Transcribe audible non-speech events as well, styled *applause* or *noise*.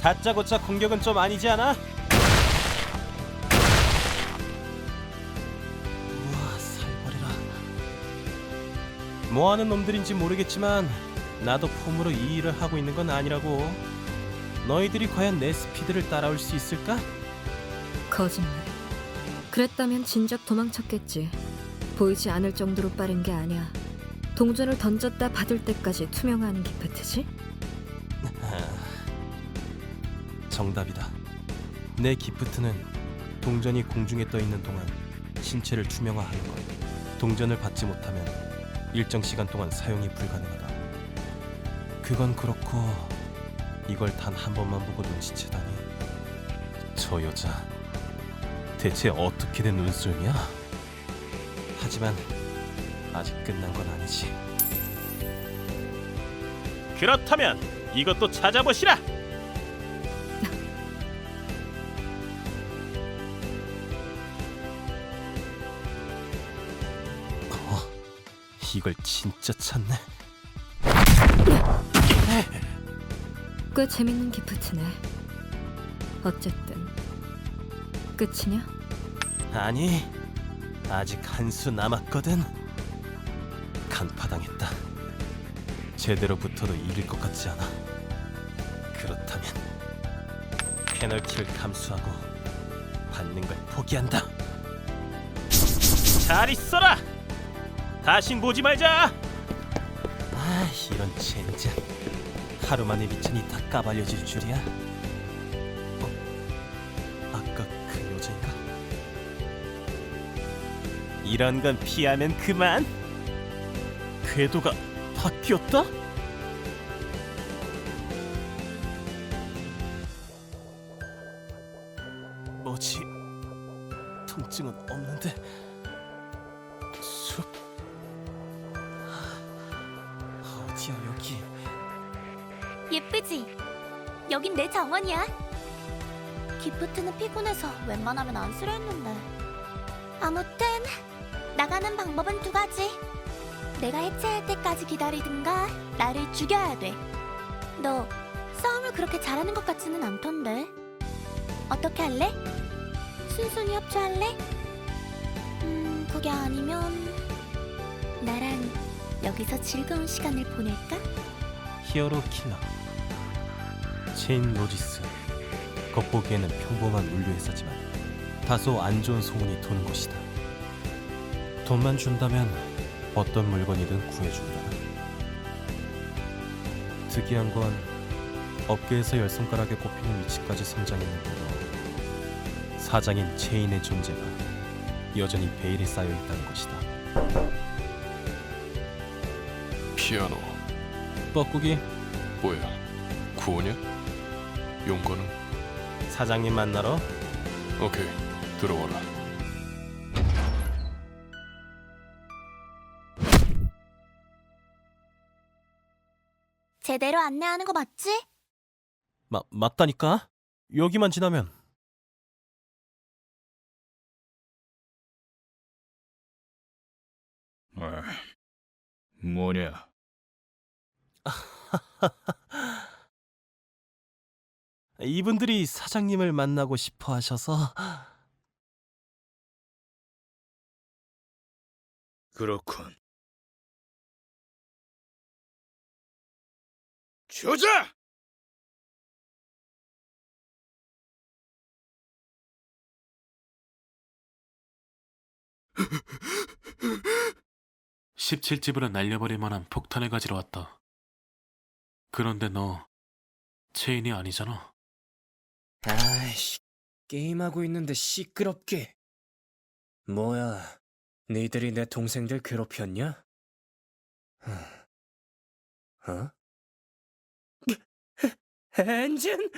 다짜고짜 공격은 좀 아니지 않아? 우와 살벌해라 뭐하는 놈들인지 모르겠지만 나도 폼으로 이 일을 하고 있는 건 아니라고 너희들이 과연 내 스피드를 따라올 수 있을까? 거짓말. 그랬다면 진작 도망쳤겠지. 보이지 않을 정도로 빠른 게 아니야. 동전을 던졌다 받을 때까지 투명한 기프트지? 정답이다. 내 기프트는 동전이 공중에 떠 있는 동안 신체를 투명화하는 것. 동전을 받지 못하면 일정 시간 동안 사용이 불가능하다. 그건 그렇고 이걸 단 한 번만 보고 눈치채다니. 저 여자 대체 어떻게 된 눈썰미야? 하지만 아직 끝난 건 아니지. 그렇다면 이것도 찾아보시라. 이걸 진짜 찾네. 꽤 재밌는 기프트네. 어쨌든 끝이냐? 아니, 아직 한 수 남았거든. 간파당했다. 제대로 붙어도 이길 것 같지 않아. 그렇다면 페널티를 감수하고 받는 걸 포기한다. 잘 있어라. 다신 보지 말자. 아, 이런 젠장. 하루 만에 미천이 다 까발려질 줄이야. 어? 아까 그 여자인가? 이런 건 피하면 그만. 궤도가 바뀌었다? 뭐지? 통증은 없는데 어디야 여기? 예쁘지? 여긴 내 정원이야. 기프트는 피곤해서 웬만하면 안 쓰려 했는데. 아무튼 나가는 방법은 두 가지. 내가 해체할 때까지 기다리든가 나를 죽여야 돼. 너 싸움을 그렇게 잘하는 것 같지는 않던데. 어떻게 할래? 순순히 협조할래? 음, 그게 아니면 여기서 즐거운 시간을 보낼까? 히어로 킬러 체인 로지스. 겉보기에는 평범한 물류 회사지만 다소 안 좋은 소문이 도는 곳이다. 돈만 준다면 어떤 물건이든 구해준다 특이한 건 업계에서 열 손가락에 꼽히는 위치까지 성장했는데도 사장인 체인의 존재가 여전히 베일에 쌓여 있다는 것이다 피아노 뻐꾸기 뭐야 구호냐? 용건은? 사장님 만나러 오케이 들어와라 제대로 안내하는 거 맞지? 마, 맞다니까? 여기만 지나면 어, 뭐냐? *laughs* 이분들이 사장님을 만나고 싶어 하셔서 그렇군. 조자! 십칠 집을 날려버릴 만한 폭탄을 가지러 왔다. 그런데 너 체인이 아니잖아. 아이씨, 게임하고 있는데 시끄럽게. 뭐야, 니들이 내 동생들 괴롭혔냐? 어? *laughs* 엔진?